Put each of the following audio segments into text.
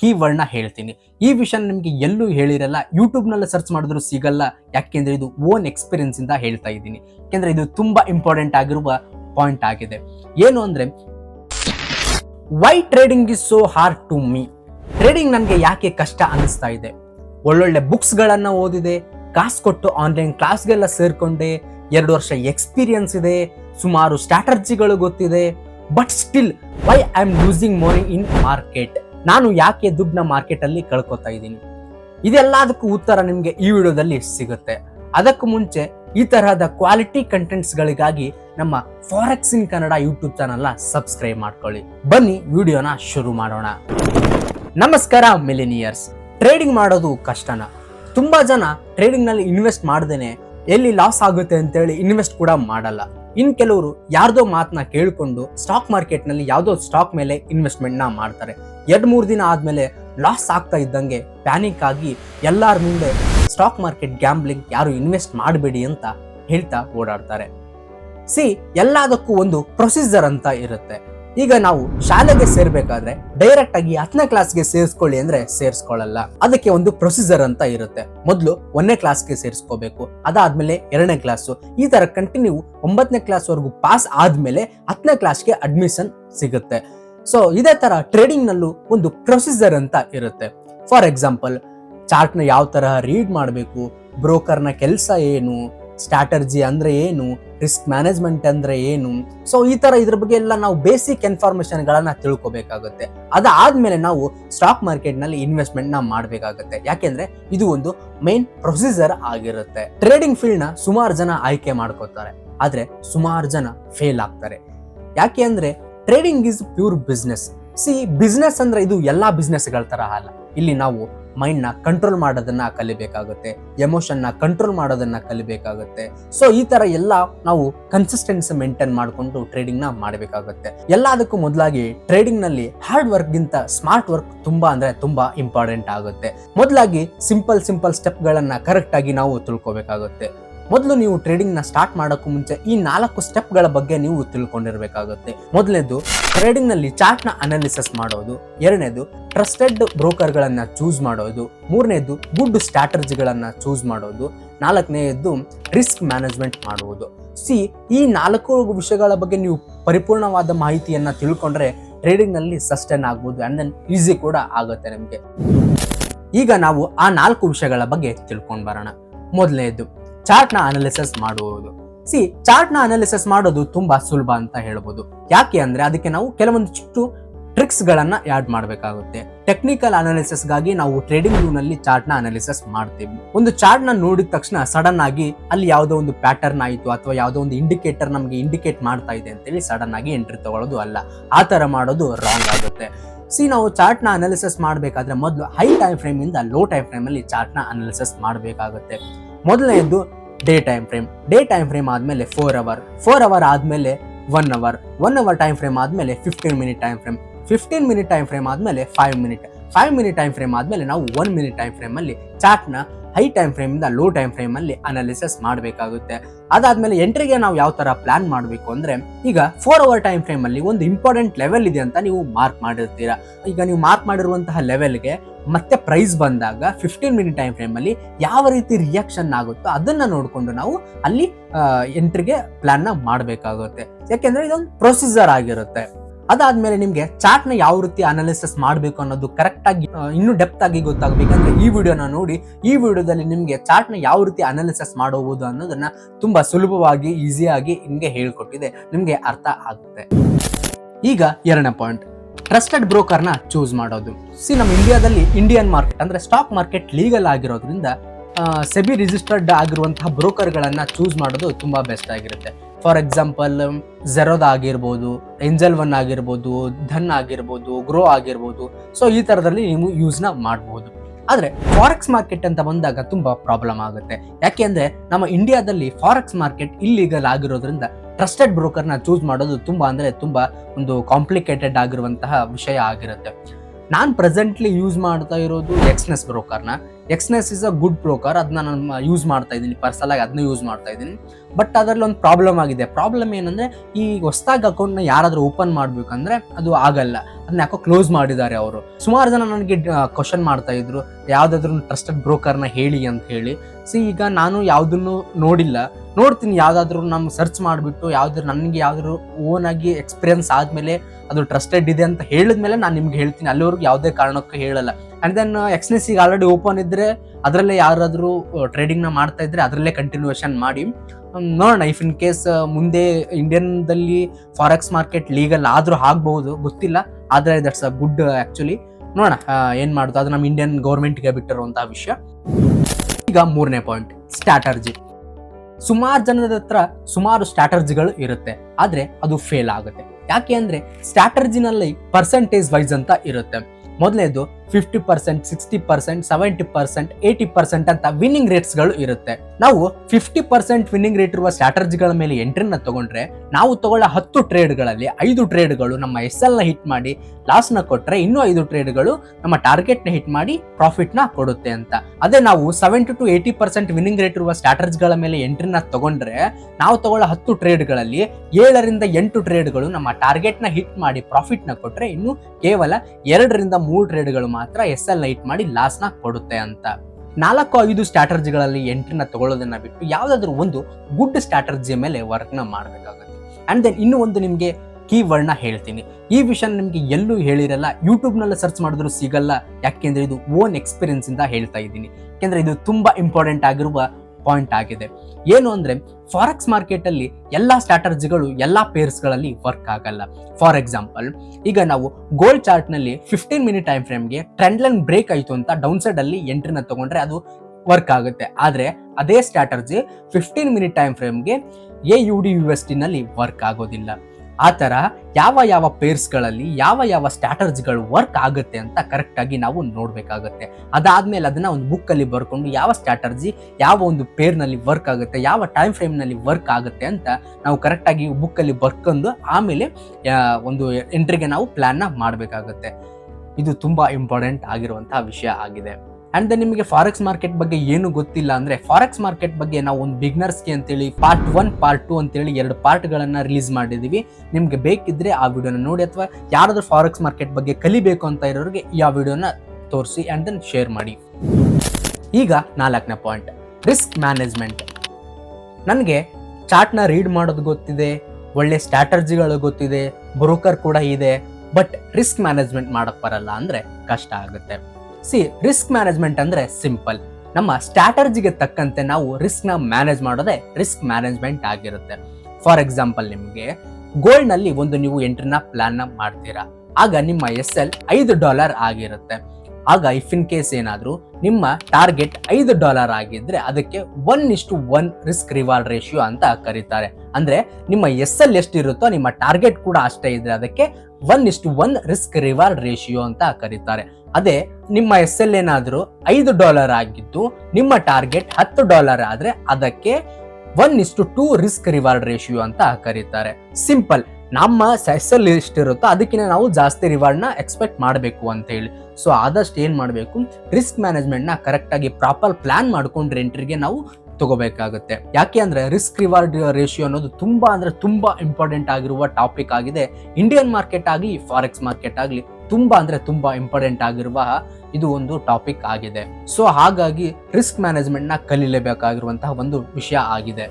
ಕೀವರ್ಡ್ನ ಹೇಳ್ತೀನಿ. ಈ ವಿಷಯ ನಿಮಗೆ ಎಲ್ಲೂ ಹೇಳಿರಲ್ಲ, ಯೂಟ್ಯೂಬ್ನಲ್ಲಿ ಸರ್ಚ್ ಮಾಡಿದ್ರು ಸಿಗಲ್ಲ. ಯಾಕೆಂದ್ರೆ ಇದು ಓನ್ ಎಕ್ಸ್ಪೀರಿಯನ್ಸ್ ಇಂದ ಹೇಳ್ತಾ ಇದ್ದೀನಿ. ಯಾಕೆಂದ್ರೆ ಇದು ತುಂಬಾ ಇಂಪಾರ್ಟೆಂಟ್ ಆಗಿರುವ ಪಾಯಿಂಟ್ ಆಗಿದೆ. ಏನು ಅಂದ್ರೆ why trading is so hard to me trading ನನಗೆ ಯಾಕೆ ಕಷ್ಟ ಅನಿಸ್ತಾ ಇದೆ? ಒಳ್ಳೊಳ್ಳೆ ಬುಕ್ಸ್ಗಳನ್ನು ಓದಿದೆ, ಕಾಸು ಕೊಟ್ಟು ಆನ್ಲೈನ್ ಕ್ಲಾಸ್ಗೆಲ್ಲ ಸೇರ್ಕೊಂಡೆ, ಎರಡು ವರ್ಷ ಎಕ್ಸ್ಪೀರಿಯನ್ಸ್ ಇದೆ, ಸುಮಾರು ಸ್ಟ್ರಾಟರ್ಜಿಗಳು ಗೊತ್ತಿದೆ but still why I am losing money in market ನಾನು ಯಾಕೆ ದುಡ್ಡನ್ನ ಮಾರ್ಕೆಟ್ ಅಲ್ಲಿ ಕಳ್ಕೊತಾ ಇದ್ದೀನಿ? ಇದೆಲ್ಲದಕ್ಕೂ ಉತ್ತರ ನಿಮಗೆ ಈ ವಿಡಿಯೋದಲ್ಲಿ ಸಿಗುತ್ತೆ. ಅದಕ್ಕೂ ಮುಂಚೆ ಈ ತರಹದ ಕ್ವಾಲಿಟಿ ಕಂಟೆಂಟ್ಸ್ ಗಳಿಗಾಗಿ ನಮ್ಮ ಫಾರೆಕ್ಸ್ ಇನ್ ಕನ್ನಡ ಯೂಟ್ಯೂಬ್ ಚಾನಲ್ನ ಸಬ್ಸ್ಕ್ರೈಬ್ ಮಾಡ್ಕೊಳ್ಳಿ. ಬನ್ನಿ, ವಿಡಿಯೋನ ಶುರು ಮಾಡೋಣ. ನಮಸ್ಕಾರ ಮಿಲಿನಿಯರ್ಸ್ ಟ್ರೇಡಿಂಗ್ ಮಾಡೋದು ಕಷ್ಟನ. ತುಂಬಾ ಜನ ಟ್ರೇಡಿಂಗ್ನಲ್ಲಿ ಇನ್ವೆಸ್ಟ್ ಮಾಡ್ದೇನೆ ಎಲ್ಲಿ ಲಾಸ್ ಆಗುತ್ತೆ ಅಂತೇಳಿ ಇನ್ವೆಸ್ಟ್ ಕೂಡ ಮಾಡಲ್ಲ. ಇನ್ ಕೆಲವರು ಯಾರ್ದೋ ಮಾತನ್ನ ಕೇಳಿಕೊಂಡು ಸ್ಟಾಕ್ ಮಾರ್ಕೆಟ್ನಲ್ಲಿ ಯಾವ್ದೋ ಸ್ಟಾಕ್ ಮೇಲೆ ಇನ್ವೆಸ್ಟ್ಮೆಂಟ್ನ ಮಾಡ್ತಾರೆ. ಎರಡ್ ಮೂರು ದಿನ ಆದ್ಮೇಲೆ ಲಾಸ್ ಆಗ್ತಾ ಇದ್ದಂಗೆ ಪ್ಯಾನಿಕ್ ಆಗಿ ಎಲ್ಲರ ಮುಂದೆ ಸ್ಟಾಕ್ ಮಾರ್ಕೆಟ್ ಗ್ಯಾಂಬ್ಲಿಂಗ್ ಯಾರು ಇನ್ವೆಸ್ಟ್ ಮಾಡಬೇಡಿ ಅಂತ ಹೇಳ್ತಾ ಓಡಾಡ್ತಾರೆ. ಸಿ ಎಲ್ಲದಕ್ಕೂ ಒಂದು ಪ್ರೊಸೀಜರ್ ಅಂತ ಇರುತ್ತೆ. ಈಗ ನಾವು ಶಾಲೆಗೆ ಸೇರ್ಬೇಕಾದ್ರೆ ಡೈರೆಕ್ಟ್ ಆಗಿ ಹತ್ತನೇ ಕ್ಲಾಸ್ಗೆ ಸೇರಿಸ್ಕೊಳ್ಳಿ ಅಂದ್ರೆ ಸೇರಿಸ್ಕೊಳ್ಳಲ್ಲ. ಅದಕ್ಕೆ ಒಂದು ಪ್ರೊಸೀಜರ್ ಅಂತ ಇರುತ್ತೆ. ಮೊದಲು ಒಂದನೇ ಕ್ಲಾಸ್ಗೆ ಸೇರಿಸ್ಕೋಬೇಕು. ಅದಾದ್ಮೇಲೆ ಎರಡನೇ ಕ್ಲಾಸು ಈ ತರ ಕಂಟಿನ್ಯೂ ಒಂಬತ್ತನೇ ಕ್ಲಾಸ್ ವರೆಗೂ ಪಾಸ್ ಆದ್ಮೇಲೆ ಹತ್ತನೇ ಕ್ಲಾಸ್ಗೆ ಅಡ್ಮಿಷನ್ ಸಿಗುತ್ತೆ. ಸೊ ಇದೇ ತರ ಟ್ರೇಡಿಂಗ್ ನಲ್ಲೂ ಒಂದು ಪ್ರೊಸೀಜರ್ ಅಂತ ಇರುತ್ತೆ. ಫಾರ್ ಎಕ್ಸಾಂಪಲ್ನ ಯಾವ ತರ ರೀಡ್ ಮಾಡಬೇಕು ಬ್ರೋಕರ್ನ ಕೆಲಸ ಏನು ಸ್ಟ್ರಾಟರ್ಜಿ ಅಂದ್ರೆ ಏನು? ರಿಸ್ಕ್ ಮ್ಯಾನೇಜ್ಮೆಂಟ್ ಅಂದ್ರೆ ಏನು? ಸೊ ಈ ತರ ಇದ್ರ ಬಗ್ಗೆ ಎಲ್ಲ ನಾವು ಬೇಸಿಕ್ ಇನ್ಫಾರ್ಮೇಶನ್ ಗಳನ್ನ ತಿಳ್ಕೊಬೇಕಾಗುತ್ತೆ. ಅದಾದ್ಮೇಲೆ ನಾವು ಸ್ಟಾಕ್ ಮಾರ್ಕೆಟ್ನಲ್ಲಿ ಇನ್ವೆಸ್ಟ್ಮೆಂಟ್ನ ಮಾಡಬೇಕಾಗುತ್ತೆ. ಯಾಕೆಂದ್ರೆ ಇದು ಒಂದು ಮೇನ್ ಪ್ರೊಸೀಜರ್ ಆಗಿರುತ್ತೆ. ಟ್ರೇಡಿಂಗ್ ಫೀಲ್ಡ್ನ ಸುಮಾರು ಜನ ಆಯ್ಕೆ ಮಾಡ್ಕೋತಾರೆ. ಆದ್ರೆ ಸುಮಾರು ಜನ ಫೇಲ್ ಆಗ್ತಾರೆ. ಯಾಕೆ ಅಂದ್ರೆ trading is pure business see business ಅಂದ್ರೆ ಇದು ಎಲ್ಲಾ ಬಿಸ್ನೆಸ್ಗಳ ತರ ಅಲ್ಲ. ಇಲ್ಲಿ ನಾವು ಮೈಂಡ್ನ ಕಂಟ್ರೋಲ್ ಮಾಡೋದನ್ನ ಕಲಿಬೇಕಾಗುತ್ತೆ ಎಮೋಷನ್ನ ಕಂಟ್ರೋಲ್ ಮಾಡೋದನ್ನ ಕಲಿಬೇಕಾಗುತ್ತೆ. ಸೊ ಈ ತರ ಎಲ್ಲ ನಾವು ಕನ್ಸಿಸ್ಟೆನ್ಸಿ ಮೇಂಟೈನ್ ಮಾಡಿಕೊಂಡು ಟ್ರೇಡಿಂಗ್ನ ಮಾಡಬೇಕಾಗುತ್ತೆ. ಎಲ್ಲದಕ್ಕೂ ಮೊದಲಾಗಿ ಟ್ರೇಡಿಂಗ್ನಲ್ಲಿ ಹಾರ್ಡ್ ವರ್ಕ್ ಗಿಂತ ಸ್ಮಾರ್ಟ್ ವರ್ಕ್ ತುಂಬಾ ಅಂದ್ರೆ ತುಂಬಾ ಇಂಪಾರ್ಟೆಂಟ್ ಆಗುತ್ತೆ. ಮೊದಲಾಗಿ ಸಿಂಪಲ್ ಸಿಂಪಲ್ ಸ್ಟೆಪ್ ಗಳನ್ನ ಕರೆಕ್ಟ್ ಆಗಿ ನಾವು ತಿಳ್ಕೊಬೇಕಾಗುತ್ತೆ. ಮೊದಲು ನೀವು ಟ್ರೇಡಿಂಗ್ನ ಸ್ಟಾರ್ಟ್ ಮಾಡೋಕ್ಕೂ ಮುಂಚೆ ಈ ನಾಲ್ಕು ಸ್ಟೆಪ್ಗಳ ಬಗ್ಗೆ ನೀವು ತಿಳ್ಕೊಂಡಿರಬೇಕಾಗುತ್ತೆ. ಮೊದಲನೇದು ಟ್ರೇಡಿಂಗ್ನಲ್ಲಿ ಚಾರ್ಟ್ನ ಅನಾಲಿಸಿಸ್ ಮಾಡೋದು. ಎರಡನೇದು ಟ್ರಸ್ಟೆಡ್ ಬ್ರೋಕರ್ ಗಳನ್ನ ಚೂಸ್ ಮಾಡೋದು. ಮೂರನೇದು ಗುಡ್ ಸ್ಟ್ರಾಟರ್ಜಿಗಳನ್ನ ಚೂಸ್ ಮಾಡೋದು. ನಾಲ್ಕನೆಯದು ರಿಸ್ಕ್ ಮ್ಯಾನೇಜ್ಮೆಂಟ್ ಮಾಡುವುದು. ಸಿ ಈ ನಾಲ್ಕು ವಿಷಯಗಳ ಬಗ್ಗೆ ನೀವು ಪರಿಪೂರ್ಣವಾದ ಮಾಹಿತಿಯನ್ನ ತಿಳ್ಕೊಂಡ್ರೆ ಟ್ರೇಡಿಂಗ್ನಲ್ಲಿ ಸಸ್ಟೈನ್ ಆಗ್ಬೋದು ಅಂಡ್ ದೆನ್ ಈಸಿ ಕೂಡ ಆಗುತ್ತೆ ನಿಮಗೆ. ಈಗ ನಾವು ಆ ನಾಲ್ಕು ವಿಷಯಗಳ ಬಗ್ಗೆ ತಿಳ್ಕೊಂಡು ಬರೋಣ. ಮೊದಲನೇದು ಚಾರ್ಟ್ನ ಅನಾಲಿಸಿಸ್ ಮಾಡುವುದು. ಸಿ ಚಾರ್ಟ್ನ ಅನಾಲಿಸಿಸ್ ಮಾಡೋದು ತುಂಬಾ ಸುಲಭ ಅಂತ ಹೇಳ್ಬೋದು. ಯಾಕೆ ಅಂದ್ರೆ ಅದಕ್ಕೆ ನಾವು ಕೆಲವೊಂದಿಷ್ಟು ಟ್ರಿಕ್ಸ್ ಗಳನ್ನ ಆಡ್ ಮಾಡಬೇಕಾಗುತ್ತೆ. ಟೆಕ್ನಿಕಲ್ ಅನಾಲಿಸಿಸ್ಗಾಗಿ ನಾವು ಟ್ರೇಡಿಂಗ್ ವ್ಯೂ ನಲ್ಲಿ ಚಾರ್ಟ್ನ ಅನಾಲಿಸಿಸ್ ಮಾಡ್ತೀವಿ. ಒಂದು ಚಾರ್ಟ್ನ ನೋಡಿದ ತಕ್ಷಣ ಸಡನ್ ಆಗಿ ಅಲ್ಲಿ ಯಾವುದೋ ಒಂದು ಪ್ಯಾಟರ್ನ್ ಆಯಿತು ಅಥವಾ ಯಾವುದೋ ಒಂದು ಇಂಡಿಕೇಟರ್ ನಮಗೆ ಇಂಡಿಕೇಟ್ ಮಾಡ್ತಾ ಇದೆ ಅಂತೇಳಿ ಸಡನ್ ಆಗಿ ಎಂಟ್ರಿ ತಗೊಳ್ಳೋದು ಅಲ್ಲ. ಆ ತರ ಮಾಡೋದು ರಾಂಗ್ ಆಗುತ್ತೆ. ಸಿ, ನಾವು ಚಾರ್ಟ್ನ ಅನಾಲಿಸಿಸ್ ಮಾಡಬೇಕಾದ್ರೆ ಮೊದಲು ಹೈ ಟೈಮ್ ಫ್ರೇಮ್ ಇಂದ ಲೋ ಟೈಮ್ ಫ್ರೇಮ್ ಅಲ್ಲಿ ಚಾರ್ಟ್ನ ಅನಾಲಿಸಿಸ್ ಮಾಡಬೇಕಾಗುತ್ತೆ. ಮೊದಲನೇದು day time frame. Day time frame ಆದ್ಮೇಲೆ ಫೋರ್ ಅವರ್ ಫೋರ್ ಅವರ್ ಆದ್ಮೇಲೆ one hour one hour time frame ಆದ್ಮೇಲೆ fifteen minute time frame fifteen minute time frame ಆದ್ಮೇಲೆ five minute five minute time frame ಆದ್ಮೇಲೆ ನಾವು one minute time frame ಅಲ್ಲಿ ಚಾರ್ಟ್ನ high time frame ಇಂದ low time frame ಅಲ್ಲಿ analysis ಮಾಡಬೇಕಾಗುತ್ತೆ. ಅದಾದ್ಮೇಲೆ ಎಂಟ್ರಿಗೆ ನಾವು ಯಾವ ತರ ಪ್ಲಾನ್ ಮಾಡಬೇಕು ಅಂದ್ರೆ ಈಗ ಫೋರ್ ಅವರ್ ಟೈಮ್ ಫ್ರೇಮ್ ಅಲ್ಲಿ ಒಂದು ಇಂಪಾರ್ಟೆಂಟ್ ಲೆವೆಲ್ ಇದೆ ಅಂತ ನೀವು ಮಾರ್ಕ್ ಮಾಡಿರ್ತೀರಾ. ಈಗ ನೀವು ಮಾರ್ಕ್ ಮಾಡಿರುವಂತಹ ಲೆವೆಲ್ಗೆ ಮತ್ತೆ ಪ್ರೈಸ್ ಬಂದಾಗ ಫಿಫ್ಟೀನ್ ಮಿನಿಟ್ ಟೈಮ್ ಫ್ರೇಮ್ ಅಲ್ಲಿ ಯಾವ ರೀತಿ ರಿಯಾಕ್ಷನ್ ಆಗುತ್ತೋ ಅದನ್ನ ನೋಡಿಕೊಂಡು ನಾವು ಅಲ್ಲಿ ಎಂಟ್ರಿಗೆ ಪ್ಲಾನ್ನ ಮಾಡಬೇಕಾಗುತ್ತೆ. ಯಾಕೆಂದ್ರೆ ಇದೊಂದು ಪ್ರೊಸೀಜರ್ ಆಗಿರುತ್ತೆ. ಅದಾದ್ಮೇಲೆ ನಿಮಗೆ ಚಾರ್ಟ್ನ ಯಾವ ರೀತಿ ಅನಾಲಿಸಿಸ್ ಮಾಡಬೇಕು ಅನ್ನೋದು ಕರೆಕ್ಟಾಗಿ ಇನ್ನೂ ಡೆಪ್ತ್ ಆಗಿ ಗೊತ್ತಾಗಬೇಕಂದ್ರೆ ಈ ವಿಡಿಯೋನ ನೋಡಿ, ಈ ವಿಡಿಯೋದಲ್ಲಿ ನಿಮಗೆ ಚಾರ್ಟ್ನ ಯಾವ ರೀತಿ ಅನಾಲಿಸಿಸ್ ಮಾಡಬಹುದು ಅನ್ನೋದನ್ನ ತುಂಬಾ ಸುಲಭವಾಗಿ ಈಸಿಯಾಗಿ ನಿಮ್ಗೆ ಹೇಳ್ಕೊಟ್ಟಿದೆ. ನಿಮಗೆ ಅರ್ಥ ಆಗುತ್ತೆ. ಈಗ ಎರಡನೇ ಪಾಯಿಂಟ್ ಟ್ರಸ್ಟೆಡ್ ಬ್ರೋಕರ್ನ ಚೂಸ್ ಮಾಡೋದು. ಸಿ ನಮ್ಮ ಇಂಡಿಯಾದಲ್ಲಿ ಇಂಡಿಯನ್ ಮಾರ್ಕೆಟ್ ಅಂದರೆ ಸ್ಟಾಕ್ ಮಾರ್ಕೆಟ್ ಲೀಗಲ್ ಆಗಿರೋದ್ರಿಂದ ಸೆಬಿ ರಿಜಿಸ್ಟರ್ಡ್ ಆಗಿರುವಂತಹ ಬ್ರೋಕರ್ಗಳನ್ನು ಚೂಸ್ ಮಾಡೋದು ತುಂಬ ಬೆಸ್ಟ್ ಆಗಿರುತ್ತೆ. ಫಾರ್ ಎಕ್ಸಾಂಪಲ್ ಜೆರೋದ ಆಗಿರ್ಬೋದು ಎಂಜಲ್ ಒನ್ ಆಗಿರ್ಬೋದು ಧನ್ ಆಗಿರ್ಬೋದು ಗ್ರೋ ಆಗಿರ್ಬೋದು. ಸೊ ಈ ಥರದಲ್ಲಿ ನೀವು ಯೂಸ್ನ ಮಾಡ್ಬೋದು. ಆದರೆ ಫಾರೆಕ್ಸ್ ಮಾರ್ಕೆಟ್ ಅಂತ ಬಂದಾಗ ತುಂಬ ಪ್ರಾಬ್ಲಮ್ ಆಗುತ್ತೆ. ಯಾಕೆ ಅಂದ್ರೆ, ನಮ್ಮ ಇಂಡಿಯಾದಲ್ಲಿ ಫಾರೆಕ್ಸ್ ಮಾರ್ಕೆಟ್ ಇಲ್ಲೀಗಲ್ ಆಗಿರೋದ್ರಿಂದ ಟ್ರಸ್ಟೆಡ್ ಬ್ರೋಕರ್ನ ಚೂಸ್ ಮಾಡೋದು ತುಂಬ ಅಂದರೆ ತುಂಬ ಒಂದು ಕಾಂಪ್ಲಿಕೇಟೆಡ್ ಆಗಿರುವಂತಹ ವಿಷಯ ಆಗಿರುತ್ತೆ. ನಾನು ಪ್ರೆಸೆಂಟ್ಲಿ ಯೂಸ್ ಮಾಡ್ತಾ ಇರೋದು ಎಕ್ಸ್ನೆಸ್ ಬ್ರೋಕರ್ನ Exness is a good broker ಅದನ್ನ ನಾನು ಯೂಸ್ ಮಾಡ್ತಾ ಇದ್ದೀನಿ. ಪರ್ಸನಲ್ ಆಗಿ ಅದನ್ನ ಯೂಸ್ ಮಾಡ್ತಾ ಇದ್ದೀನಿ. ಬಟ್ ಅದರಲ್ಲಿ ಒಂದು ಪ್ರಾಬ್ಲಮ್ ಆಗಿದೆ. ಪ್ರಾಬ್ಲಮ್ ಏನಂದ್ರೆ, ಈ ಹೊಸದಾಗಿ ಅಕೌಂಟ್ನ ಯಾರಾದರೂ ಓಪನ್ ಮಾಡಬೇಕಂದ್ರೆ ಅದು ಆಗಲ್ಲ. ಅದನ್ನ ಯಾಕೋ ಕ್ಲೋಸ್ ಮಾಡಿದ್ದಾರೆ ಅವರು. ಸುಮಾರು ಜನ ನನಗೆ ಕ್ವಶನ್ ಮಾಡ್ತಾ ಇದ್ರು. ಯಾವ್ದಾದ್ರು ಟ್ರಸ್ಟೆಡ್ ಬ್ರೋಕರ್ನ ಹೇಳಿ ಅಂತ ಹೇಳಿ. ಸಿ ಈಗ ನಾನು ಯಾವುದನ್ನು ನೋಡಿಲ್ಲ. ನೋಡ್ತೀನಿ ಯಾವ್ದಾದ್ರು ನಮ್ಗೆ ಸರ್ಚ್ ಮಾಡಿಬಿಟ್ಟು, ಯಾವ್ದಾದ್ರು ನನಗೆ ಯಾವ್ದಾದ್ರು ಓನ್ ಆಗಿ ಎಕ್ಸ್ಪೀರಿಯನ್ಸ್ ಆದ್ಮೇಲೆ ಅದು ಟ್ರಸ್ಟೆಡ್ ಇದೆ ಅಂತ ಹೇಳಿದ್ಮೇಲೆ ನಾನು ನಿಮ್ಗೆ ಹೇಳ್ತೀನಿ. ಅಲ್ಲಿವರೆಗೂ ಯಾವುದೇ ಕಾರಣಕ್ಕೂ ಹೇಳಲ್ಲ. ಆ್ಯಂಡ್ ದೆನ್ ಎಕ್ಸ್ನೆಸ್ ಈಗ ಆಲ್ರೆಡಿ ಓಪನ್ ಇದ್ದರೆ ಅದರಲ್ಲೇ ಯಾರಾದರೂ ಟ್ರೇಡಿಂಗ್ನ ನ ಮಾಡ್ತಾ ಇದ್ರೆ ಅದರಲ್ಲೇ ಕಂಟಿನ್ಯೂಷನ್ ಮಾಡಿ. ನೋಡೋಣ. ಇಫ್ ಇನ್ ಕೇಸ್ ಮುಂದೆ ಇಂಡಿಯನ್ದಲ್ಲಿ ಫಾರೆಕ್ಸ್ ಮಾರ್ಕೆಟ್ ಲೀಗಲ್ ಆದರೂ ಆಗ್ಬಹುದು. ಗೊತ್ತಿಲ್ಲ. ಆದರೆ ದಟ್ಸ್ ಅ ಗುಡ್ ಆ್ಯಕ್ಚುಲಿ ನೋಡೋಣ ಏನು ಮಾಡೋದು. ಅದು ನಮ್ಮ ಇಂಡಿಯನ್ ಗೌರ್ಮೆಂಟ್ಗೆ ಬಿಟ್ಟಿರುವಂತಹ ವಿಷಯ. ಈಗ ಮೂರನೇ ಪಾಯಿಂಟ್ ಸ್ಟ್ರಾಟರ್ಜಿ ಸುಮಾರು ಜನದ ಹತ್ರ ಸುಮಾರು ಸ್ಟ್ರಾಟರ್ಜಿಗಳು ಇರುತ್ತೆ. ಆದರೆ ಅದು ಫೇಲ್ ಆಗುತ್ತೆ. ಯಾಕೆ ಅಂದ್ರೆ ಸ್ಟ್ರಾಟರ್ಜಿನಲ್ಲಿ ಪರ್ಸೆಂಟೇಜ್ ವೈಸ್ ಅಂತ ಇರುತ್ತೆ. ಮೊದಲನೇದು fifty percent sixty percent seventy percent eighty percent ಅಂತ ವಿನ್ನಿಂಗ್ ರೇಟ್ಸ್ಗಳು ಇರುತ್ತೆ. ನಾವು ಫಿಫ್ಟಿ ಪರ್ಸೆಂಟ್ ವಿನ್ನಿಂಗ್ ರೇಟ್ ಇರುವ ಸ್ಟ್ರಾಟಜಿಗಳ ಮೇಲೆ ಎಂಟ್ರಿನ ತಗೊಂಡ್ರೆ, ನಾವು ತಗೊಳ್ಳೋ ಹತ್ತು ಟ್ರೇಡ್ಗಳಲ್ಲಿ ಐದು ಟ್ರೇಡ್ಗಳು ನಮ್ಮ ಎಸ್ ಎಲ್ನ ಹಿಟ್ ಮಾಡಿ ಲಾಸ್ನ ಕೊಟ್ರೆ ಇನ್ನೂ ಐದು ಟ್ರೇಡ್ಗಳು ನಮ್ಮ ಟಾರ್ಗೆಟ್ನ ಹಿಟ್ ಮಾಡಿ ಪ್ರಾಫಿಟ್ನ ಕೊಡುತ್ತೆ ಅಂತ. ಅದೇ ನಾವು seventy to eighty percent winning rate ಇರುವ ಸ್ಟ್ರಾಟರ್ಜಿಗಳ ಮೇಲೆ ಎಂಟ್ರಿನ ತಗೊಂಡ್ರೆ, ನಾವು ತಗೊಳ್ಳೋ ಹತ್ತು ಟ್ರೇಡ್ಗಳಲ್ಲಿ ಏಳರಿಂದ ಎಂಟು ಟ್ರೇಡ್ಗಳು ನಮ್ಮ ಟಾರ್ಗೆಟ್ನ ಹಿಟ್ ಮಾಡಿ ಪ್ರಾಫಿಟ್ನ ಕೊಟ್ರೆ ಇನ್ನು ಕೇವಲ ಎರಡರಿಂದ ಮೂರು ಟ್ರೇಡ್ಗಳು ಮಾತ್ರ ಎಸ್ ಎಲ್ ಲೈಟ್ ಮಾಡಿ ಲಾಸ್ನ ಕೊಡುತ್ತೆ ಅಂತ. ನಾಲ್ಕು ಐದು ಸ್ಟ್ರಾಟರ್ಜಿಗಳಲ್ಲಿ ಎಂಟ್ರಿನ ತಗೊಳ್ಳೋದನ್ನ ಬಿಟ್ಟು ಯಾವ್ದಾದ್ರು ಒಂದು ಗುಡ್ ಸ್ಟ್ರಾಟರ್ಜಿ ಮೇಲೆ ವರ್ಕ್ನ ಮಾಡಬೇಕಾಗುತ್ತೆ. ಅಂಡ್ ದೆನ್ ಇನ್ನು ಒಂದು ನಿಮ್ಗೆ ಕೀವರ್ಡ್ನ ಹೇಳ್ತೀನಿ. ಈ ವಿಷಯ ನಿಮ್ಗೆ ಎಲ್ಲೂ ಹೇಳಿರಲ್ಲ ಯೂಟ್ಯೂಬ್ನಲ್ಲಿ ಸರ್ಚ್ ಮಾಡಿದ್ರು ಸಿಗಲ್ಲ. ಯಾಕೆಂದ್ರೆ ಇದು ಓನ್ ಎಕ್ಸ್ಪೀರಿಯನ್ಸ್ ಇಂದ ಹೇಳ್ತಾ ಇದ್ದೀನಿ. ಯಾಕೆಂದ್ರೆ ಇದು ತುಂಬಾ ಇಂಪಾರ್ಟೆಂಟ್ ಆಗಿರುವ ಪಾಯಿಂಟ್ ಆಗಿದೆ. ಏನು ಅಂದ್ರೆ ಫಾರೆಕ್ಸ್ ಮಾರ್ಕೆಟ್ ಅಲ್ಲಿ ಎಲ್ಲಾ ಸ್ಟ್ರಾಟರ್ಜಿಗಳು, ಎಲ್ಲಾ ಪೇರ್ಸ್ ವರ್ಕ್ ಆಗಲ್ಲ. ಫಾರ್ ಎಕ್ಸಾಂಪಲ್ ಈಗ ನಾವು ಗೋಲ್ಡ್ ಚಾರ್ಟ್ನಲ್ಲಿ ಫಿಫ್ಟೀನ್ ಮಿನಿಟ್ ಟೈಮ್ ಫ್ರೇಮ್ಗೆ ಟ್ರೆಂಡ್ ಲೈನ್ ಬ್ರೇಕ್ ಆಯಿತು ಅಂತ ಡೌನ್ ಸೈಡ್ ಅಲ್ಲಿ ಎಂಟ್ರಿನ ತಗೊಂಡ್ರೆ ಅದು ವರ್ಕ್ ಆಗುತ್ತೆ. ಆದರೆ ಅದೇ strategy fifteen minute time ಫ್ರೇಮ್ಗೆ A U D U S T ನಲ್ಲಿ ವರ್ಕ್ ಆಗೋದಿಲ್ಲ. ಆ ಥರ ಯಾವ ಯಾವ ಪೇರ್ಸ್ಗಳಲ್ಲಿ ಯಾವ ಯಾವ ಸ್ಟ್ಯಾಟರ್ಜ್ಗಳು ವರ್ಕ್ ಆಗುತ್ತೆ ಅಂತ ಕರೆಕ್ಟ್ ಆಗಿ ನಾವು ನೋಡ್ಬೇಕಾಗುತ್ತೆ. ಅದಾದಮೇಲೆ ಅದನ್ನ ಒಂದು ಬುಕ್ ಅಲ್ಲಿ ಬರ್ಕೊಂಡು ಯಾವ ಸ್ಟ್ಯಾಟರ್ಜಿ ಯಾವ ಒಂದು ಪೇರ್ನಲ್ಲಿ ವರ್ಕ್ ಆಗುತ್ತೆ, ಯಾವ ಟೈಮ್ ಫ್ರೇಮ್ನಲ್ಲಿ ವರ್ಕ್ ಆಗುತ್ತೆ ಅಂತ ನಾವು ಕರೆಕ್ಟ್ ಆಗಿ ಬುಕ್ ಅಲ್ಲಿ ಬರ್ಕೊಂಡು ಆಮೇಲೆ ಒಂದು ಎಂಟ್ರಿಗೆ ನಾವು ಪ್ಲಾನ್ನ ಮಾಡಬೇಕಾಗುತ್ತೆ. ಇದು ತುಂಬಾ ಇಂಪಾರ್ಟೆಂಟ್ ಆಗಿರುವಂತಹ ವಿಷಯ ಆಗಿದೆ. ಅಂಡ್ ದೆನ್ ನಿಮಗೆ ಫಾರೆಕ್ಸ್ ಮಾರ್ಕೆಟ್ ಬಗ್ಗೆ ಏನು ಗೊತ್ತಿಲ್ಲ ಅಂದ್ರೆ ಫಾರೆಕ್ಸ್ ಮಾರ್ಕೆಟ್ ಬಗ್ಗೆ ನಾವು ಒಂದು ಬಿಗ್ನರ್ಸ್ಗೆ ಅಂತೇಳಿ ಪಾರ್ಟ್ ಒನ್ ಪಾರ್ಟ್ ಟು ಅಂತೇಳಿ ಎರಡು ಪಾರ್ಟ್ಗಳನ್ನ ರಿಲೀಸ್ ಮಾಡಿದೀವಿ. ನಿಮ್ಗೆ ಬೇಕಿದ್ರೆ ಆ ವಿಡಿಯೋನ ನೋಡಿ ಅಥವಾ ಯಾರಾದ್ರೂ ಫಾರೆಕ್ಸ್ ಮಾರ್ಕೆಟ್ ಬಗ್ಗೆ ಕಲಿಬೇಕು ಅಂತ ಇರೋರಿಗೆ ಈ ಆ ವಿಡಿಯೋನ ತೋರಿಸಿ ಅಂಡ್ ದೆನ್ ಶೇರ್ ಮಾಡಿ. ಈಗ ನಾಲ್ಕನೇ ಪಾಯಿಂಟ್ ರಿಸ್ಕ್ ಮ್ಯಾನೇಜ್ಮೆಂಟ್ ನನಗೆ ಚಾರ್ಟ್ನ ರೀಡ್ ಮಾಡೋದು ಗೊತ್ತಿದೆ, ಒಳ್ಳೆ ಸ್ಟ್ರಾಟಜಿಗಳು ಗೊತ್ತಿದೆ ಬ್ರೋಕರ್ ಕೂಡ ಇದೆ ಬಟ್ ರಿಸ್ಕ್ ಮ್ಯಾನೇಜ್ಮೆಂಟ್ ಮಾಡಕ್ ಬರಲ್ಲ ಅಂದ್ರೆ ಕಷ್ಟ ಆಗುತ್ತೆ. ಸಿ ರಿಸ್ಕ್ ಮ್ಯಾನೇಜ್ಮೆಂಟ್ ಅಂದ್ರೆ ಸಿಂಪಲ್ ನಮ್ಮ ಸ್ಟ್ರಾಟರ್ಜಿಗೆ ತಕ್ಕಂತೆ ನಾವು ರಿಸ್ಕ್ನ ಮ್ಯಾನೇಜ್ ಮಾಡೋದೇ ರಿಸ್ಕ್ ಮ್ಯಾನೇಜ್ಮೆಂಟ್ ಆಗಿರುತ್ತೆ. ಫಾರ್ ಎಕ್ಸಾಂಪಲ್ ನಿಮಗೆ ಗೋಲ್ಡ್ನಲ್ಲಿ ಒಂದು ನೀವು ಎಂಟ್ರಿನ ಪ್ಲಾನ್ನ ಮಾಡ್ತೀರಾ. ಆಗ ನಿಮ್ಮ ಎಸ್ ಎಲ್ ಐದು ಡಾಲರ್ ಆಗಿರುತ್ತೆ. ಆಗ ಇಫ್ ಇನ್ ಕೇಸ್ ಏನಾದ್ರೂ ನಿಮ್ಮ ಟಾರ್ಗೆಟ್ ಐದು ಡಾಲರ್ ಆಗಿದ್ರೆ ಅದಕ್ಕೆ ಒನ್ ಇಷ್ಟು ಒನ್ ರಿಸ್ಕ್ ರಿವಾಲ್ ರೇಷಿಯೋ ಅಂತ ಕರೀತಾರೆ. ಅಂದ್ರೆ ನಿಮ್ಮ ಎಸ್ ಎಲ್ ಎಷ್ಟಿರುತ್ತೋ ನಿಮ್ಮ ಟಾರ್ಗೆಟ್ ಕೂಡ ಅಷ್ಟೇ ಇದ್ರೆ ಅದಕ್ಕೆ ಒನ್ ಇಷ್ಟು ಒನ್ ರಿಸ್ಕ್ ರಿವಾರ್ಡ್ ರೇಷಿಯೋ ಅಂತ ಕರೀತಾರೆ. ಅದೇ ನಿಮ್ಮ ಎಸ್ ಎಲ್ ಏನಾದ್ರೂ ಐದು ಡಾಲರ್ ಆಗಿದ್ದು, ನಿಮ್ಮ ಟಾರ್ಗೆಟ್ ಹತ್ತು ಡಾಲರ್ ಆದ್ರೆ ಅದಕ್ಕೆ one is to two risk reward ratio ಅಂತ ಕರೀತಾರೆ. ಸಿಂಪಲ್ ನಮ್ಮ ಎಸ್ ಎಲ್ ಎಷ್ಟಿರುತ್ತೋ ಅದಕ್ಕಿಂತ ನಾವು ಜಾಸ್ತಿ ರಿವಾರ್ಡ್ನ ಎಕ್ಸ್ಪೆಕ್ಟ್ ಮಾಡಬೇಕು ಅಂತ ಹೇಳಿ. ಸೊ ಆದಷ್ಟು ಏನ್ ಮಾಡಬೇಕು? ರಿಸ್ಕ್ ಮ್ಯಾನೇಜ್ಮೆಂಟ್ನ ನ ಕರೆಕ್ಟ್ ಆಗಿ ಪ್ರಾಪರ್ ಪ್ಲಾನ್ ಮಾಡ್ಕೊಂಡ್ರೆ ಎಂಟ್ರಿಗೆ ನಾವು ತಗೋಬೇಕಾಗುತ್ತೆ. ಯಾಕೆ ಅಂದ್ರೆ ರಿಸ್ಕ್ ರಿವಾರ್ಡ್ ರೇಷಿಯೋ ಅನ್ನೋದು ತುಂಬಾ ಅಂದ್ರೆ ತುಂಬಾ ಇಂಪಾರ್ಟೆಂಟ್ ಆಗಿರುವ ಟಾಪಿಕ್ ಆಗಿದೆ. ಇಂಡಿಯನ್ ಮಾರ್ಕೆಟ್ ಆಗಲಿ ಫಾರೆಕ್ಸ್ ಮಾರ್ಕೆಟ್ ಆಗಲಿ ತುಂಬಾ ಅಂದ್ರೆ ತುಂಬಾ ಇಂಪಾರ್ಟೆಂಟ್ ಆಗಿರುವ ಇದು ಒಂದು ಟಾಪಿಕ್ ಆಗಿದೆ. ಸೊ ಹಾಗಾಗಿ ರಿಸ್ಕ್ ಮ್ಯಾನೇಜ್ಮೆಂಟ್ನ ಕಲಿಲೇಬೇಕಾಗಿರುವಂತಹ ಒಂದು ವಿಷಯ ಆಗಿದೆ.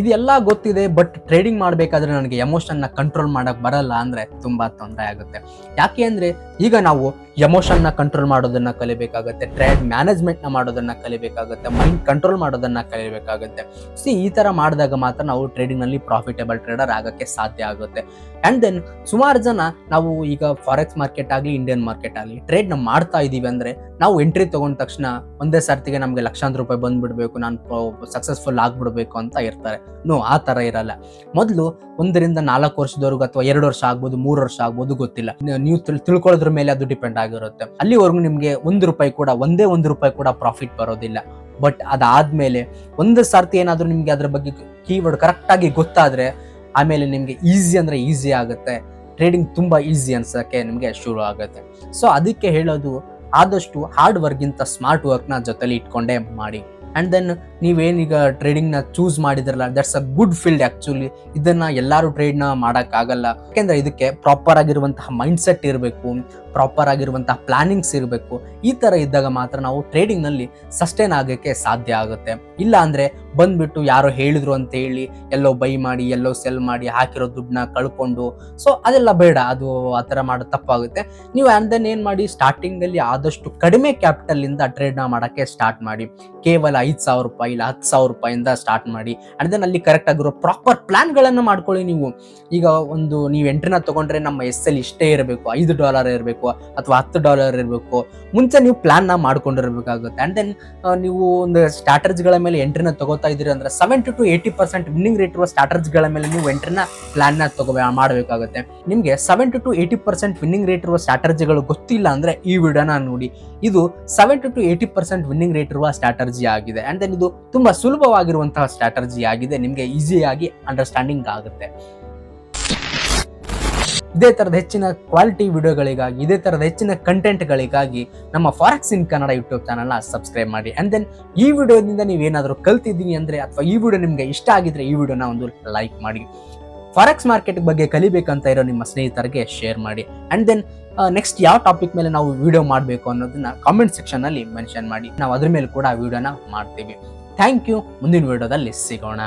ಇದೆಲ್ಲ ಗೊತ್ತಿದೆ ಬಟ್ ಟ್ರೇಡಿಂಗ್ ಮಾಡಬೇಕಾದ್ರೆ ನನಗೆ ಎಮೋಷನ್ನ ಕಂಟ್ರೋಲ್ ಮಾಡೋಕ್ಕೆ ಬರಲ್ಲ ಅಂದರೆ ತುಂಬ ತೊಂದರೆ ಆಗುತ್ತೆ. ಯಾಕೆ ಅಂದರೆ ಈಗ ನಾವು ಎಮೋಷನ್ನ ಕಂಟ್ರೋಲ್ ಮಾಡೋದನ್ನ ಕಲಿಬೇಕಾಗುತ್ತೆ ಟ್ರೇಡ್ ಮ್ಯಾನೇಜ್ಮೆಂಟ್ನ ಮಾಡೋದನ್ನು ಕಲಿಬೇಕಾಗುತ್ತೆ ಮೈಂಡ್ ಕಂಟ್ರೋಲ್ ಮಾಡೋದನ್ನ ಕಲಿಬೇಕಾಗುತ್ತೆ. ಸಿ ಈ ಥರ ಮಾಡಿದಾಗ ಮಾತ್ರ ನಾವು ಟ್ರೇಡಿಂಗ್ನಲ್ಲಿ ಪ್ರಾಫಿಟೇಬಲ್ ಟ್ರೇಡರ್ ಆಗೋಕ್ಕೆ ಸಾಧ್ಯ ಆಗುತ್ತೆ. ಅಂಡ್ ದೆನ್ ಸುಮಾರು ಜನ ನಾವು ಈಗ ಫಾರೆಕ್ಸ್ ಮಾರ್ಕೆಟ್ ಆಗಲಿ ಇಂಡಿಯನ್ ಮಾರ್ಕೆಟ್ ಆಗಲಿ ಟ್ರೇಡ್ ನಾವು ಮಾಡ್ತಾ ಇದ್ದೀವಿ ಅಂದರೆ ನಾವು ಎಂಟ್ರಿ ತಗೊಂಡ ತಕ್ಷಣ ಒಂದೇ ಸರ್ತಿಗೆ ನಮಗೆ ಲಕ್ಷಾಂತರ ರೂಪಾಯಿ ಬಂದ್ಬಿಡ್ಬೇಕು, ನಾನು ಸಕ್ಸಸ್ಫುಲ್ ಆಗಿಬಿಡಬೇಕು ಅಂತ ಇರ್ತಾರೆ. ನೋ ಆ ಥರ ಇರಲ್ಲ. ಮೊದಲು ಒಂದರಿಂದ ನಾಲ್ಕು ವರ್ಷದವರೆಗೂ ಅಥವಾ ಎರಡು ವರ್ಷ ಆಗ್ಬೋದು, ಮೂರು ವರ್ಷ ಆಗ್ಬೋದು ಗೊತ್ತಿಲ್ಲ. ನೀವು ತಿಳ್- ತಿಳ್ಕೊಳ್ಳೋದ್ರ ಮೇಲೆ ಅದು ಡಿಪೆಂಡ್ ಆಗಿರುತ್ತೆ. ಅಲ್ಲಿವರೆಗೂ ನಿಮಗೆ ಒಂದು ರೂಪಾಯಿ ಕೂಡ, ಒಂದೇ ಒಂದು ರೂಪಾಯಿ ಕೂಡ ಪ್ರಾಫಿಟ್ ಬರೋದಿಲ್ಲ. ಬಟ್ ಅದಾದ್ಮೇಲೆ ಒಂದು ಸರ್ತಿ ಏನಾದರೂ ನಿಮಗೆ ಅದ್ರ ಬಗ್ಗೆ ಕೀವರ್ಡ್ ಕರೆಕ್ಟಾಗಿ ಗೊತ್ತಾದ್ರೆ ಆಮೇಲೆ ನಿಮಗೆ ಈಸಿ ಅಂದರೆ ಈಸಿ ಆಗುತ್ತೆ. ಟ್ರೇಡಿಂಗ್ ತುಂಬ ಈಸಿ ಅನ್ಸೋಕ್ಕೆ ನಿಮಗೆ ಶುರು ಆಗುತ್ತೆ. ಸೊ ಅದಕ್ಕೆ ಹೇಳೋದು, ಆದಷ್ಟು ಹಾರ್ಡ್ ವರ್ಕ್ಗಿಂತ ಸ್ಮಾರ್ಟ್ ವರ್ಕ್ನ ಜೊತೇಲಿ ಇಟ್ಕೊಂಡೇ ಮಾಡಿ. ಆ್ಯಂಡ್ ದೆನ್ ನೀವೇನೀಗ ಟ್ರೇಡಿಂಗ್ನ ಚೂಸ್ ಮಾಡಿದ್ರಲ್ಲ that's a good field actually ಇದನ್ನು ಎಲ್ಲರೂ ಟ್ರೇಡ್ನ ಮಾಡೋಕ್ಕಾಗಲ್ಲ. ಯಾಕೆಂದರೆ ಇದಕ್ಕೆ ಪ್ರಾಪರ್ ಆಗಿರುವಂತಹ ಮೈಂಡ್ ಸೆಟ್ ಇರಬೇಕು ಪ್ರಾಪರ್ ಆಗಿರುವಂತಹ ಪ್ಲಾನಿಂಗ್ಸ್ ಇರಬೇಕು. ಈ ಥರ ಇದ್ದಾಗ ಮಾತ್ರ ನಾವು ಟ್ರೇಡಿಂಗ್ನಲ್ಲಿ ಸಸ್ಟೈನ್ ಆಗೋಕ್ಕೆ ಸಾಧ್ಯ ಆಗುತ್ತೆ. ಇಲ್ಲ ಅಂದರೆ ಬಂದ್ಬಿಟ್ಟು ಯಾರೋ ಹೇಳಿದ್ರು ಅಂತ ಹೇಳಿ, ಎಲ್ಲೋ ಬೈ ಮಾಡಿ, ಎಲ್ಲೋ ಸೆಲ್ ಮಾಡಿ, ಹಾಕಿರೋ ದುಡ್ಡನ್ನ ಕಳ್ಕೊಂಡು ಸೊ ಅದೆಲ್ಲ ಬೇಡ, ಅದು ಆ ಥರ ಮಾಡೋದು ತಪ್ಪಾಗುತ್ತೆ. ನೀವು ಆ್ಯಂಡ್ ದೆನ್ ಏನು ಮಾಡಿ ಸ್ಟಾರ್ಟಿಂಗಲ್ಲಿ ಆದಷ್ಟು ಕಡಿಮೆ ಕ್ಯಾಪಿಟಲಿಂದ ಟ್ರೇಡ್ನ ಮಾಡೋಕ್ಕೆ ಸ್ಟಾರ್ಟ್ ಮಾಡಿ. ಕೇವಲ ಐದು ಸಾವಿರ ರೂಪಾಯಿ ಇಲ್ಲ, ಹತ್ತು ಸಾವಿರ ರೂಪಾಯಿಂದ ಸ್ಟಾರ್ಟ್ ಮಾಡಿ. ಆ್ಯಂಡ್ ದೆನ್ ಅಲ್ಲಿ ಕರೆಕ್ಟ್ ಆಗಿರೋ ಪ್ರಾಪರ್ ಪ್ಲ್ಯಾನ್ಗಳನ್ನು ಮಾಡ್ಕೊಳ್ಳಿ ನೀವು. ಈಗ ಒಂದು ನೀವು ಎಂಟ್ರಿನ ತಗೊಂಡ್ರೆ ನಮ್ಮ ಎಸ್ ಎಲ್ ಇಷ್ಟೇ ಇರಬೇಕು, ಐದು ಡಾಲರ್ ಇರಬೇಕು ಅಥವಾ ಹತ್ತು ಡಾಲರ್ ಇರಬೇಕು. ಮುಂಚೆ ನೀವು ಪ್ಲ್ಯಾನ್ನ ಮಾಡ್ಕೊಂಡಿರಬೇಕಾಗುತ್ತೆ. ಆ್ಯಂಡ್ ದೆನ್ ನೀವು ಒಂದು ಸ್ಟ್ರಾಟಜಿಗಳ ಮೇಲೆ ಎಂಟ್ರಿನ ತಗೋತಾ ಇದ್ದೀರಿ ಅಂದ್ರೆ seventy to eighty percent winning rate ಇರುವ ಸ್ಟಾರ್ಟರ್ಸ್ಗಳ ಮೇಲೆ ನೀವು ಎಂಟ್ರಿನ ಪ್ಲಾನ್ನ ತಗೋ ಮಾಡಬೇಕಾಗುತ್ತೆ. ನಿಮಗೆ seventy to eighty percent winning rate ಇರುವ ಸ್ಟ್ರಾಟರ್ಜಿಗಳು ಗೊತ್ತಿಲ್ಲ ಅಂದ್ರೆ ಈ ವಿಡಿಯೋನ ನೋಡಿ. ಇದು seventy to eighty percent winning rate ಇರುವ ಸ್ಟ್ರಾಟರ್ಜಿ ಆಗಿದೆ. ಆ್ಯಂಡ್ ದೆನ್ ಇದು ತುಂಬಾ ಸುಲಭವಾಗಿರುವಂತಹ ಸ್ಟ್ರಾಟರ್ಜಿ ಆಗಿದೆ. ನಿಮಗೆ ಈಸಿಯಾಗಿ ಅಂಡರ್ಸ್ಟ್ಯಾಂಡಿಂಗ್ ಆಗುತ್ತೆ. ಇದೇ ತರದ ಹೆಚ್ಚಿನ ಕ್ವಾಲಿಟಿ ವಿಡಿಯೋಗಳಿಗಾಗಿ ಇದೇ ತರದ ಹೆಚ್ಚಿನ ಕಂಟೆಂಟ್ಗಳಿಗಾಗಿ ನಮ್ಮ ಫಾರೆಕ್ಸ್ ಇನ್ ಕನ್ನಡ ಯೂಟ್ಯೂಬ್ ಚಾನಲ್ನ ಸಬ್ಸ್ಕ್ರೈಬ್ ಮಾಡಿ. ಅಂಡ್ ದೆನ್ ಈ ವಿಡಿಯೋದಿಂದ ನೀವೇನಾದರೂ ಕಲ್ತಿದ್ದೀನಿ ಅಂದ್ರೆ ಅಥವಾ ಈ ವಿಡಿಯೋ ನಿಮಗೆ ಇಷ್ಟ ಆಗಿದ್ರೆ ಈ ವಿಡಿಯೋನ ಒಂದು ಲೈಕ್ ಮಾಡಿ. ಫಾರೆಕ್ಸ್ ಮಾರ್ಕೆಟ್ ಬಗ್ಗೆ ಕಲಿಬೇಕಂತ ಇರೋ ನಿಮ್ಮ ಸ್ನೇಹಿತರಿಗೆ ಶೇರ್ ಮಾಡಿ. ಅಂಡ್ ದೆನ್ ನೆಕ್ಸ್ಟ್ ಯಾವ ಟಾಪಿಕ್ ಮೇಲೆ ನಾವು ವಿಡಿಯೋ ಮಾಡಬೇಕು ಅನ್ನೋದನ್ನ ಕಾಮೆಂಟ್ ಸೆಕ್ಷನ್ ಅಲ್ಲಿ ಮೆನ್ಷನ್ ಮಾಡಿ. ನಾವು ಅದ್ರ ಮೇಲೆ ಕೂಡ ವಿಡಿಯೋನ ಮಾಡ್ತೀವಿ. ಥ್ಯಾಂಕ್ ಯು ಮುಂದಿನ ವಿಡಿಯೋದಲ್ಲಿ ಸಿಗೋಣ.